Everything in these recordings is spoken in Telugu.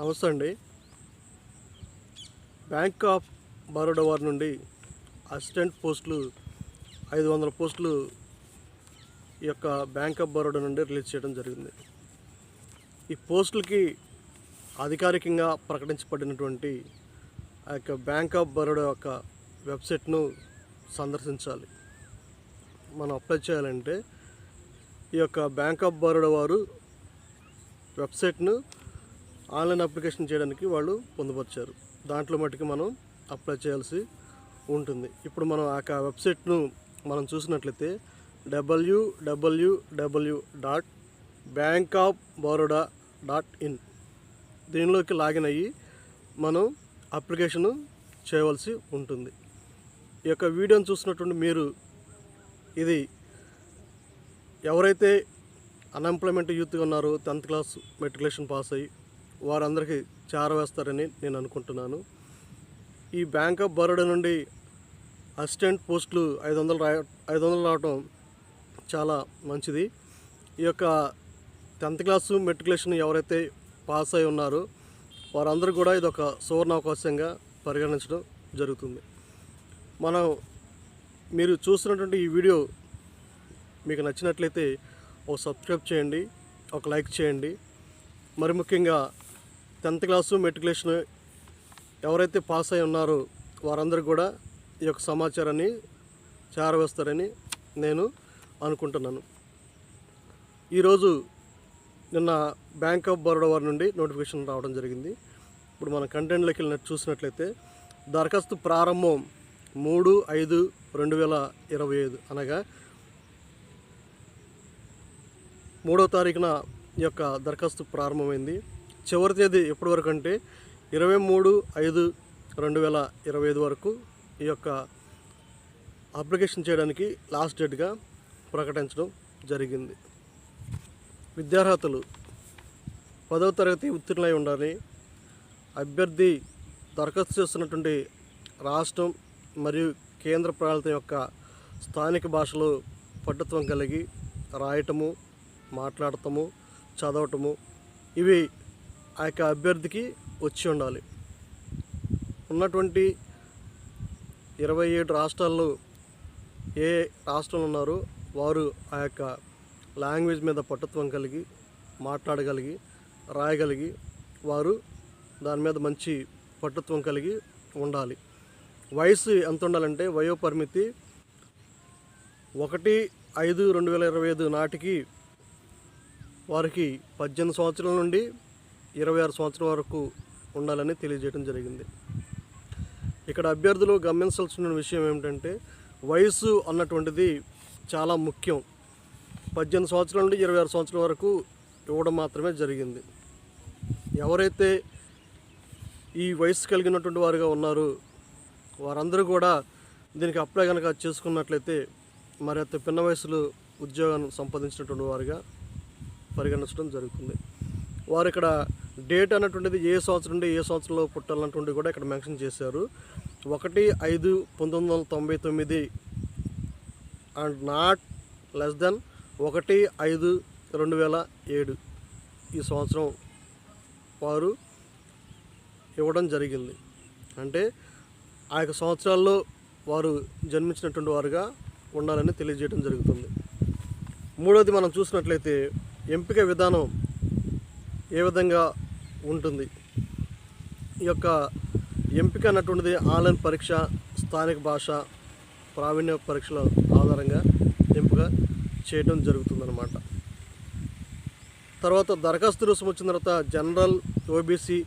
నమస్తే అండి. బ్యాంక్ ఆఫ్ బరోడా వారి నుండి అసిస్టెంట్ పోస్టులు ఐదు వందల పోస్టులు ఈ యొక్క బ్యాంక్ ఆఫ్ బరోడా నుండి రిలీజ్ చేయడం జరిగింది. ఈ పోస్టులకి అధికారికంగా ప్రకటించబడినటువంటి ఆ యొక్క బ్యాంక్ ఆఫ్ బరోడా యొక్క వెబ్సైట్ను సందర్శించాలి. మనం అప్లై చేయాలంటే ఈ యొక్క బ్యాంక్ ఆఫ్ బరోడా వారు వెబ్సైట్ను ఆన్లైన్ అప్లికేషన్ చేయడానికి వాళ్ళు పొందుపరిచారు. దాంట్లో మట్టుకు మనం అప్లై చేయాల్సి ఉంటుంది. ఇప్పుడు మనం ఆ యొక్క వెబ్సైట్ను మనం చూసినట్లయితే W W W dot bank of Baroda dot in దీనిలోకి లాగిన్ అయ్యి మనం అప్లికేషను చేయవలసి ఉంటుంది. ఈ యొక్క వీడియోని చూసినటువంటి మీరు ఇది ఎవరైతే అన్ఎంప్లాయ్మెంట్ యూత్గా ఉన్నారో టెన్త్ క్లాస్ మెట్రికులేషన్ పాస్ అయ్యి వారందరికీ చేరవేస్తారని నేను అనుకుంటున్నాను. ఈ బ్యాంక్ ఆఫ్ బరోడా నుండి అసిస్టెంట్ పోస్టులు ఐదు వందలు రా ఐదు వందలు రావటం చాలా మంచిది. ఈ యొక్క టెన్త్ క్లాసు మెట్రికులేషన్ ఎవరైతే పాస్ అయి ఉన్నారో వారందరూ కూడా ఇది ఒక సువర్ణ అవకాశంగా పరిగణించడం జరుగుతుంది. మనం మీరు చూస్తున్నటువంటి ఈ వీడియో మీకు నచ్చినట్లయితే ఒక సబ్స్క్రైబ్ చేయండి ఒక లైక్ చేయండి. మరి ముఖ్యంగా టెన్త్ క్లాసు మెట్రికులేషన్ ఎవరైతే పాస్ అయి ఉన్నారో వారందరూ కూడా ఈ యొక్క సమాచారాన్ని చేరవేస్తారని నేను అనుకుంటున్నాను. ఈరోజు నిన్న బ్యాంక్ ఆఫ్ బరోడా వారి నుండి నోటిఫికేషన్ రావడం జరిగింది. ఇప్పుడు మన కంటెంట్లోకి వెళ్ళినట్టు చూసినట్లయితే దరఖాస్తు ప్రారంభం మూడు ఐదు రెండు వేల ఇరవై ఐదు అనగా మూడో తారీఖున ఈ యొక్క దరఖాస్తు ప్రారంభమైంది. చివరి తేదీ ఎప్పటి వరకు అంటే ఇరవై మూడు ఐదు రెండు వేల ఇరవై ఐదు వరకు ఈ యొక్క అప్లికేషన్ చేయడానికి లాస్ట్ డేట్గా ప్రకటించడం జరిగింది. విద్యార్హతలు పదవ తరగతి ఉత్తీర్ణులై ఉండాలి. అభ్యర్థి దరఖాస్తు చేస్తున్నటువంటి రాష్ట్రం మరియు కేంద్ర ప్రాంతం యొక్క స్థానిక భాషలో పట్టుత్వం కలిగి రాయటము మాట్లాడటము చదవటము ఇవి ఆ యొక్క అభ్యర్థికి వచ్చి ఉండాలి. ఉన్నటువంటి ఇరవై ఏడు రాష్ట్రాల్లో ఏ రాష్ట్రంలో ఉన్నారో వారు ఆ యొక్క లాంగ్వేజ్ మీద పట్టుత్వం కలిగి మాట్లాడగలిగి రాయగలిగి వారు దాని మీద మంచి పట్టుత్వం కలిగి ఉండాలి. వయసు ఎంత ఉండాలంటే వయో పరిమితి ఒకటి ఐదు రెండు వేల ఇరవై ఐదు నాటికి వారికి పద్దెనిమిది సంవత్సరాల నుండి ఇరవై ఆరు సంవత్సరం వరకు ఉండాలని తెలియజేయడం జరిగింది. ఇక్కడ అభ్యర్థులు గమనించాల్సిన విషయం ఏమిటంటే వయసు అన్నటువంటిది చాలా ముఖ్యం. పద్దెనిమిది సంవత్సరాల నుండి ఇరవై ఆరు సంవత్సరాల వరకు ఇవ్వడం మాత్రమే జరిగింది. ఎవరైతే ఈ వయసు కలిగినటువంటి వారుగా ఉన్నారు వారందరూ కూడా దీనికి అప్లై కనుక చేసుకున్నట్లయితే మరి అంత పిన్న వయసులో ఉద్యోగాన్ని సంపాదించినటువంటి వారుగా పరిగణించడం జరుగుతుంది. వారు ఇక్కడ డేట్ అన్నటువంటిది ఏ సంవత్సరం నుండి ఏ సంవత్సరంలో పుట్టాలన్నటువంటి కూడా ఇక్కడ మెన్షన్ చేశారు. ఒకటి ఐదు పంతొమ్మిది వందల తొంభై తొమ్మిది అండ్ నాట్ లెస్ దెన్ ఒకటి ఐదు రెండు వేల ఏడు ఈ సంవత్సరం వారు ఇవ్వడం జరిగింది. అంటే ఆ యొక్క సంవత్సరాల్లో వారు జన్మించినటువంటి వారుగా ఉండాలని తెలియజేయడం జరుగుతుంది. మూడవది మనం చూసినట్లయితే ఎంపిక విధానం ఏ విధంగా ఉంటుంది. ఈ యొక్క ఎంపిక అన్నటువంటిది ఆన్లైన్ పరీక్ష స్థానిక భాష ప్రావీణ్య పరీక్షల ఆధారంగా ఎంపిక చేయడం జరుగుతుందన్నమాట. తర్వాత దరఖాస్తు రుసుము వచ్చిన తర్వాత జనరల్ ఓబీసీ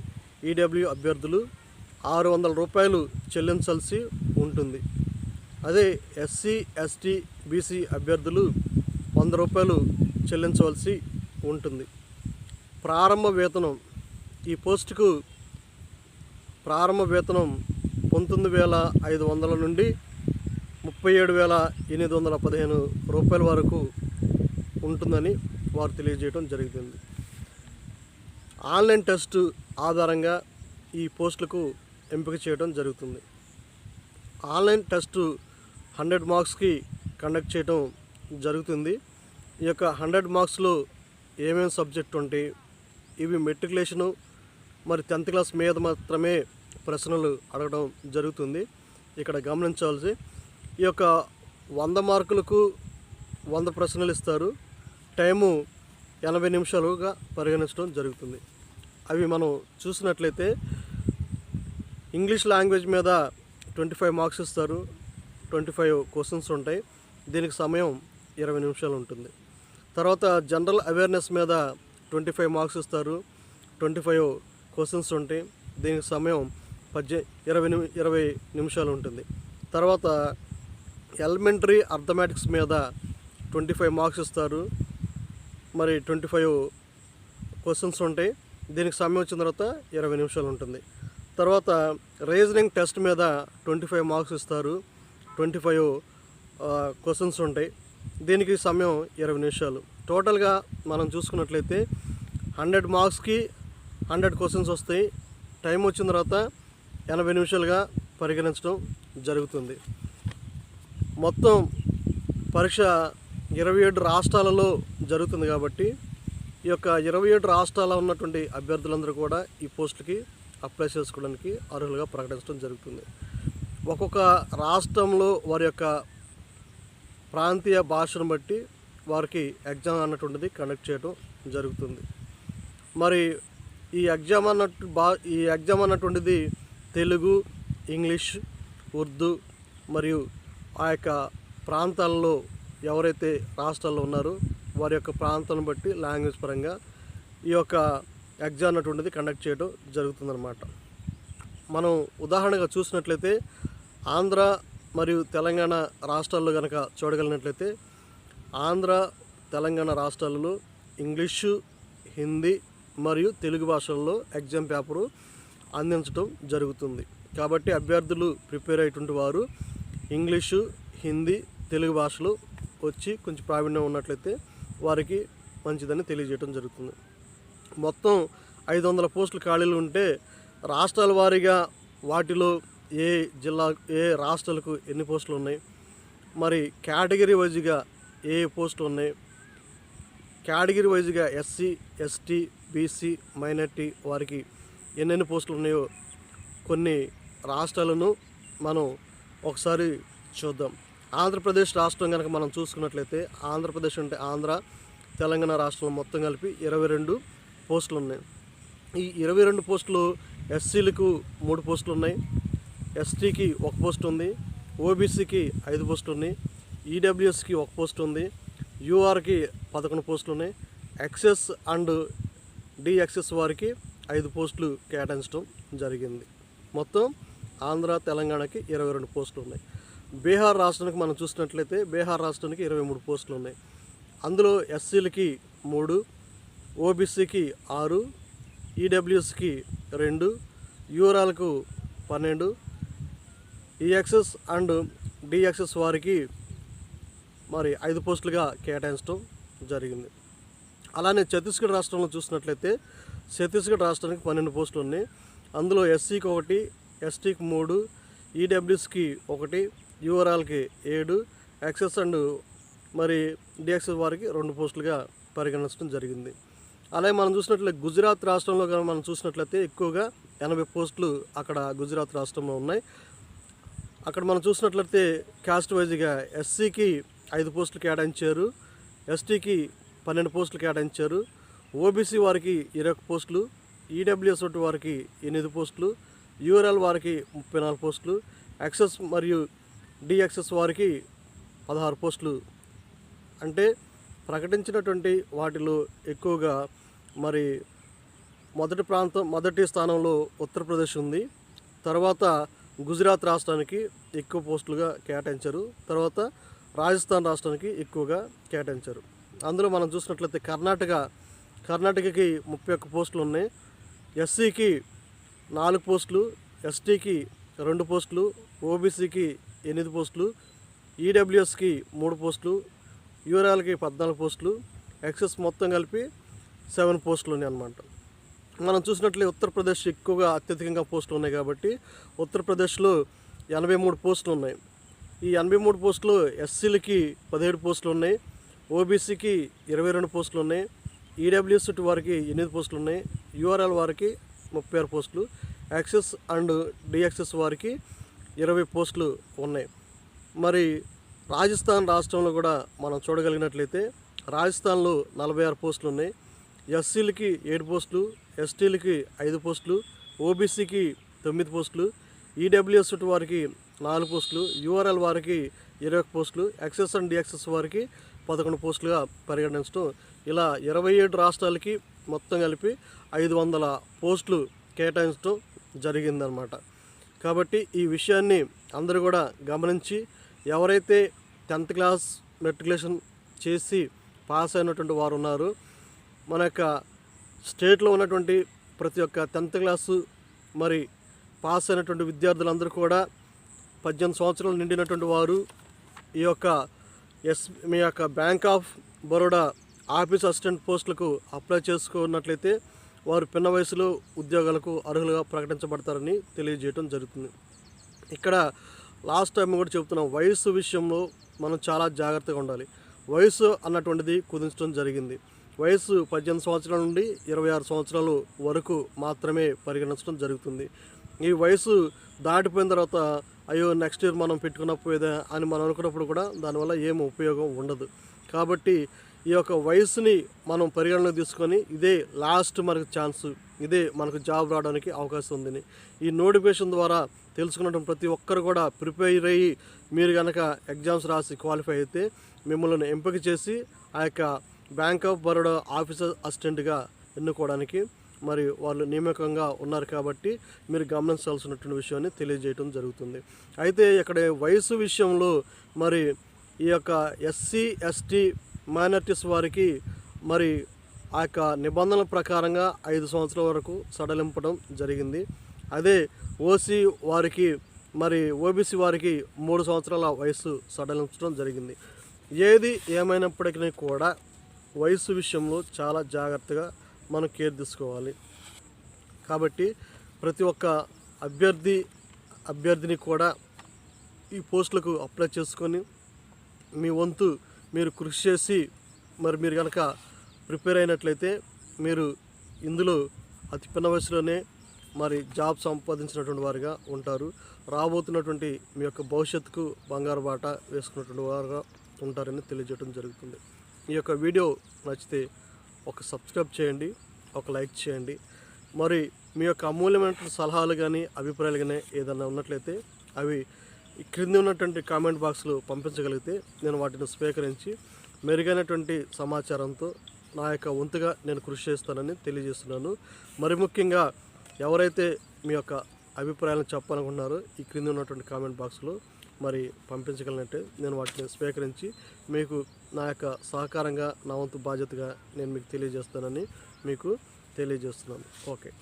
ఈడబ్ల్యూ అభ్యర్థులు ఆరు వందల రూపాయలు చెల్లించాల్సి ఉంటుంది. అదే ఎస్సీ ఎస్టీ బీసీ అభ్యర్థులు వంద రూపాయలు చెల్లించవలసి ఉంటుంది. ప్రారంభ వేతనం ఈ పోస్టుకు ప్రారంభ వేతనం పంతొమ్మిది వేల ఐదు వందల నుండి ముప్పై ఏడు వేల ఎనిమిది వందల పదిహేను రూపాయల వరకు ఉంటుందని వారు తెలియజేయడం జరుగుతుంది ఆన్లైన్ టెస్ట్ ఆధారంగా ఈ పోస్టులకు ఎంపిక చేయడం జరుగుతుంది. ఆన్లైన్ టెస్ట్ హండ్రెడ్ మార్క్స్కి కండక్ట్ చేయడం జరుగుతుంది. ఈ యొక్క హండ్రెడ్ మార్క్స్లో ఏమేమి సబ్జెక్ట్ ఉంటాయి ఇవి మెట్రికులేషను మరి టెన్త్ క్లాస్ మీద మాత్రమే ప్రశ్నలు అడగడం జరుగుతుంది. ఇక్కడ గమనించాల్సి ఈ యొక్క వంద మార్కులకు వంద ప్రశ్నలు ఇస్తారు. టైము ఎనభై నిమిషాలుగా పరిగణించడం జరుగుతుంది. అవి మనం చూసినట్లయితే ఇంగ్లీష్ లాంగ్వేజ్ మీద ట్వంటీ ఫైవ్ మార్క్స్ ఇస్తారు. ట్వంటీ ఫైవ్ క్వశ్చన్స్ ఉంటాయి. దీనికి సమయం ఇరవై నిమిషాలు ఉంటుంది. తర్వాత జనరల్ అవేర్నెస్ మీద ట్వంటీ ఫైవ్ మార్క్స్ ఇస్తారు. ట్వంటీ ఫైవ్ క్వశ్చన్స్ ఉంటాయి దీనికి సమయం పద్దె ఇరవై నిమి ఇరవై నిమిషాలు ఉంటుంది. తర్వాత ఎలిమెంటరీ అర్థమెటిక్స్ మీద ట్వంటీ ఫైవ్ మార్క్స్ ఇస్తారు. మరి ట్వంటీ ఫైవ్ క్వశ్చన్స్ ఉంటాయి దీనికి సమయం వచ్చిన తర్వాత ఇరవై నిమిషాలు ఉంటుంది. తర్వాత రీజనింగ్ టెస్ట్ మీద ట్వంటీ ఫైవ్ మార్క్స్ ఇస్తారు. ట్వంటీ ఫైవ్ క్వశ్చన్స్ ఉంటాయి. దీనికి సమయం ఇరవై నిమిషాలు. టోటల్గా మనం చూసుకున్నట్లయితే హండ్రెడ్ మార్క్స్కి హండ్రెడ్ క్వశ్చన్స్ వస్తాయి. టైం వచ్చిన తర్వాత ఎనభై నిమిషాలుగా పరిగణించడం జరుగుతుంది. మొత్తం పరీక్ష ఇరవై ఏడు రాష్ట్రాలలో జరుగుతుంది కాబట్టి ఈ యొక్క ఇరవై ఏడు రాష్ట్రాల ఉన్నటువంటి అభ్యర్థులందరూ కూడా ఈ పోస్టులకి అప్లై చేసుకోవడానికి అర్హులుగా ప్రకటించడం జరుగుతుంది. ఒక్కొక్క రాష్ట్రంలో వారి యొక్క ప్రాంతీయ భాషను బట్టి వారికి ఎగ్జామ్ అన్నటువంటిది కండక్ట్ చేయడం జరుగుతుంది. మరి ఈ ఎగ్జామ్ అన్నట్టు బా ఈ ఎగ్జామ్ అన్నటువంటిది తెలుగు ఇంగ్లీష్ ఉర్దూ మరియు ఆ యొక్క ప్రాంతాల్లో ఎవరైతే రాష్ట్రాల్లో ఉన్నారో వారి యొక్క ప్రాంతాలను బట్టి లాంగ్వేజ్ పరంగా ఈ యొక్క ఎగ్జామ్ అన్నటువంటిది కండక్ట్ చేయడం జరుగుతుందన్నమాట. మనం ఉదాహరణగా చూసినట్లయితే ఆంధ్ర మరియు తెలంగాణ రాష్ట్రాల్లో కనుక చూడగలిగినట్లయితే ఆంధ్ర తెలంగాణ రాష్ట్రాలలో ఇంగ్లీషు హిందీ మరియు తెలుగు భాషల్లో ఎగ్జామ్ పేపరు అందించడం జరుగుతుంది. కాబట్టి అభ్యర్థులు ప్రిపేర్ అయ్యేటువంటి వారు ఇంగ్లీషు హిందీ తెలుగు భాషలు వచ్చి కొంచెం ప్రావీణ్యం ఉన్నట్లయితే వారికి మంచిదని తెలియజేయడం జరుగుతుంది. మొత్తం ఐదు వందల పోస్టులు ఖాళీలు ఉంటే రాష్ట్రాల వారీగా వాటిలో ఏ జిల్లా ఏ రాష్ట్రాలకు ఎన్ని పోస్టులు ఉన్నాయి? మరి కేటగిరీ వైజ్గా ఏ ఏ పోస్టులు ఉన్నాయి? కేటగిరీ వైజ్గా ఎస్సీ ఎస్టీ బీసీ మైనార్టీ వారికి ఎన్నెన్ని పోస్టులు ఉన్నాయో కొన్ని రాష్ట్రాలను మనం ఒకసారి చూద్దాం. ఆంధ్రప్రదేశ్ రాష్ట్రం కనుక మనం చూసుకున్నట్లయితే ఆంధ్రప్రదేశ్ అంటే ఆంధ్ర తెలంగాణ రాష్ట్రం మొత్తం కలిపి ఇరవై రెండు పోస్టులు ఉన్నాయి. ఈ ఇరవై రెండు పోస్టులు ఎస్సీలకు మూడు పోస్టులు ఉన్నాయి ఎస్టీకి ఒక పోస్ట్ ఉంది ఓబీసీకి ఐదు పోస్టులు ఉన్నాయి ఈడబ్ల్యూఎస్కి ఒక పోస్ట్ ఉంది యూఆర్కి పదకొండు పోస్టులు ఉన్నాయి ఎక్సెస్ అండ్ డిఎక్సెస్ వారికి ఐదు పోస్టులు కేటాయించడం జరిగింది. మొత్తం ఆంధ్ర తెలంగాణకి ఇరవై రెండు పోస్టులు ఉన్నాయి బీహార్ రాష్ట్రానికి మనం చూసినట్లయితే బీహార్ రాష్ట్రానికి ఇరవై మూడు పోస్టులు ఉన్నాయి అందులో ఎస్సీలకి మూడు ఓబీసీకి ఆరు ఈడబ్ల్యూఎస్కి రెండు యూరాలకు పన్నెండు ఈఎక్సెస్ అండ్ డిఎక్సెస్ వారికి మరి ఐదు పోస్టులుగా కేటాయించడం జరిగింది. అలానే ఛత్తీస్గఢ్ రాష్ట్రంలో చూసినట్లయితే ఛత్తీస్గఢ్ రాష్ట్రానికి పన్నెండు పోస్టులు ఉన్నాయి. అందులో ఎస్సీకి ఒకటి ఎస్టీకి మూడు ఈడబ్ల్యూస్కి ఒకటి యూఆర్ఆల్కి ఏడు యాక్సెస్ అండ్ మరి డిఎక్సెస్ వారికి రెండు పోస్టులుగా పరిగణించడం జరిగింది. అలాగే మనం చూసినట్లయితే గుజరాత్ రాష్ట్రంలో కానీ మనం చూసినట్లయితే ఎక్కువగా ఎనభై పోస్టులు అక్కడ గుజరాత్ రాష్ట్రంలో ఉన్నాయి. అక్కడ మనం చూసినట్లయితే క్యాస్ట్ వైజ్గా ఎస్సీకి ఐదు పోస్టులు కేటాయించారు. ఎస్టీకి పన్నెండు పోస్టులు కేటాయించారు. ఓబీసీ వారికి ఇరవై పోస్టులు ఈడబ్ల్యూఎస్ వారికి ఎనిమిది పోస్టులు యూఆర్ఎల్ వారికి ముప్పై నాలుగు పోస్టులు ఎక్సెస్ మరియు డిఎక్సెస్ వారికి పదహారు పోస్టులు. అంటే ప్రకటించినటువంటి వాటిలో ఎక్కువగా మరి మొదటి ప్రాంతం మొదటి స్థానంలో ఉత్తరప్రదేశ్ ఉంది. తర్వాత గుజరాత్ రాష్ట్రానికి ఎక్కువ పోస్టులుగా కేటాయించారు. తర్వాత రాజస్థాన్ రాష్ట్రానికి ఎక్కువగా కేటాయించారు. అందులో మనం చూసినట్లయితే కర్ణాటక కర్ణాటకకి ముప్పై ఒక్క పోస్టులు ఉన్నాయి. ఎస్సీకి నాలుగు పోస్టులు ఎస్టీకి రెండు పోస్టులు ఓబీసీకి ఎనిమిది పోస్టులు ఈడబ్ల్యూఎస్కి మూడు పోస్టులు యూరాల్కి పద్నాలుగు పోస్టులు ఎక్సెస్ మొత్తం కలిపి సెవెన్ పోస్టులు ఉన్నాయి అన్నమాట. మనం చూసినట్లయితే ఉత్తరప్రదేశ్ ఎక్కువగా అత్యధికంగా పోస్టులు ఉన్నాయి కాబట్టి ఉత్తరప్రదేశ్లో ఎనభై మూడు పోస్టులు ఉన్నాయి. ఈ ఎనభై మూడు పోస్టులు ఎస్సీలకి పదిహేడు పోస్టులు ఉన్నాయి ఓబీసీకి ఇరవై రెండు పోస్టులు ఉన్నాయి ఈడబ్ల్యూఎస్ వారికి ఎనిమిది పోస్టులు ఉన్నాయి యూఆర్ఎల్ వారికి ముప్పై ఆరు పోస్టులు యాక్సెస్ అండ్ డిఎక్సెస్ వారికి ఇరవై పోస్టులు ఉన్నాయి. మరి రాజస్థాన్ రాష్ట్రంలో కూడా మనం చూడగలిగినట్లయితే రాజస్థాన్లో నలభై ఆరు పోస్టులు ఉన్నాయి ఎస్సీలకి ఏడు పోస్టులు ఎస్టీలకి ఐదు పోస్టులు ఓబీసీకి తొమ్మిది పోస్టులు ఈడబ్ల్యూఎస్ వారికి నాలుగు పోస్టులు యూఆర్ఎల్ వారికి ఇరవై ఒక పోస్టులు ఎక్సెస్ అండ్ డిఎక్సెస్ వారికి పదకొండు పోస్టులుగా పరిగణించడం. ఇలా ఇరవై ఏడు రాష్ట్రాలకి మొత్తం కలిపి ఐదు వందల పోస్టులు కేటాయించడం జరిగిందనమాట కాబట్టి ఈ విషయాన్ని అందరూ కూడా గమనించి ఎవరైతే టెన్త్ క్లాస్ మెట్రికులేషన్ చేసి పాస్ అయినటువంటి వారు ఉన్నారు మన యొక్క స్టేట్లో ఉన్నటువంటి ప్రతి ఒక్క టెన్త్ క్లాసు మరి పాస్ అయినటువంటి విద్యార్థులందరూ కూడా పద్దెనిమిది సంవత్సరాలు నిండినటువంటి వారు ఈ యొక్క ఎస్ మీ యొక్క bank of Baroda office assistant పోస్టులకు అప్లై చేసుకున్నట్లయితే వారు పిన్న వయసులో ఉద్యోగాలకు అర్హులుగా ప్రకటించబడతారని తెలియజేయడం జరుగుతుంది. ఇక్కడ లాస్ట్ టైం కూడా చెబుతున్నాం వయసు విషయంలో మనం చాలా జాగ్రత్తగా ఉండాలి. వయసు అన్నటువంటిది కుదించడం జరిగింది. వయసు పద్దెనిమిది సంవత్సరాల నుండి ఇరవై ఆరు సంవత్సరాల వరకు మాత్రమే పరిగణించడం జరుగుతుంది. ఈ వయసు దాటిపోయిన తర్వాత అయ్యో నెక్స్ట్ ఇయర్ మనం పెట్టుకున్నప్పుడే అని మనం అనుకున్నప్పుడు కూడా దానివల్ల ఏం ఉపయోగం ఉండదు. కాబట్టి ఈ యొక్క వయసుని మనం పరిగణలోకి తీసుకొని ఇదే లాస్ట్ మనకు ఛాన్స్ ఇదే మనకు జాబ్ రావడానికి అవకాశం ఉందని. ఈ నోటిఫికేషన్ ద్వారా తెలుసుకున్నటువంటి ప్రతి ఒక్కరు కూడా ప్రిపేర్ అయ్యి మీరు కనుక ఎగ్జామ్స్ రాసి క్వాలిఫై అయితే మిమ్మల్ని ఎంపిక చేసి ఆ యొక్క బ్యాంక్ ఆఫ్ బరోడా ఆఫీసర్ అసిస్టెంట్గా ఎన్నుకోవడానికి మరి వాళ్ళు నియామకంగా ఉన్నారు కాబట్టి మీరు గమనించాల్సినటువంటి విషయాన్ని తెలియజేయడం జరుగుతుంది. అయితే ఇక్కడ వయసు విషయంలో మరి ఈ యొక్క ఎస్సీ ఎస్టీ మైనార్టీస్ వారికి మరి ఆ యొక్క నిబంధనల ప్రకారంగా ఐదు సంవత్సరాల వరకు సడలింపడం జరిగింది. అదే ఓసీ వారికి మరి ఓబీసీ వారికి మూడు సంవత్సరాల వయసు సడలించడం జరిగింది. ఏది ఏమైనప్పటికీ కూడా వయసు విషయంలో చాలా జాగ్రత్తగా మనం కేర్ తీసుకోవాలి. కాబట్టి ప్రతి ఒక్క అభ్యర్థి అభ్యర్థిని కూడా ఈ పోస్టులకు అప్లై చేసుకొని మీ వంతు మీరు కృషి చేసి మరి మీరు కనుక ప్రిపేర్ అయినట్లయితే మీరు ఇందులో అతి పిన్న వయసులోనే మరి జాబ్ సంపాదించినటువంటి వారుగా ఉంటారు. రాబోతున్నటువంటి మీ యొక్క భవిష్యత్తుకు బంగారు బాట వేసుకున్నటువంటి వారుగా ఉంటారని తెలియజేయడం జరుగుతుంది. ఈ యొక్క వీడియో నచ్చితే ఒక సబ్స్క్రైబ్ చేయండి ఒక లైక్ చేయండి. మరి మీ యొక్క అమూల్యమైన సలహాలు కానీ అభిప్రాయాలు కానీ ఏదైనా ఉన్నట్లయితే అవి ఈ ఉన్నటువంటి కామెంట్ బాక్స్లో పంపించగలిగితే నేను వాటిని స్వీకరించి మెరుగైనటువంటి సమాచారంతో నా యొక్క వంతుగా నేను కృషి చేస్తానని తెలియజేస్తున్నాను. మరి ముఖ్యంగా ఎవరైతే మీ యొక్క అభిప్రాయాలను చెప్పాలనుకుంటున్నారో ఈ క్రింద ఉన్నటువంటి కామెంట్ బాక్స్లో మరి పంపించగలనంటే నేను వాటిని స్వీకరించి మీకు నా యొక్క సహకారంగా నా వంతు బాధ్యతగా నేను మీకు తెలియజేస్తానని మీకు తెలియజేస్తున్నాను. ఓకే.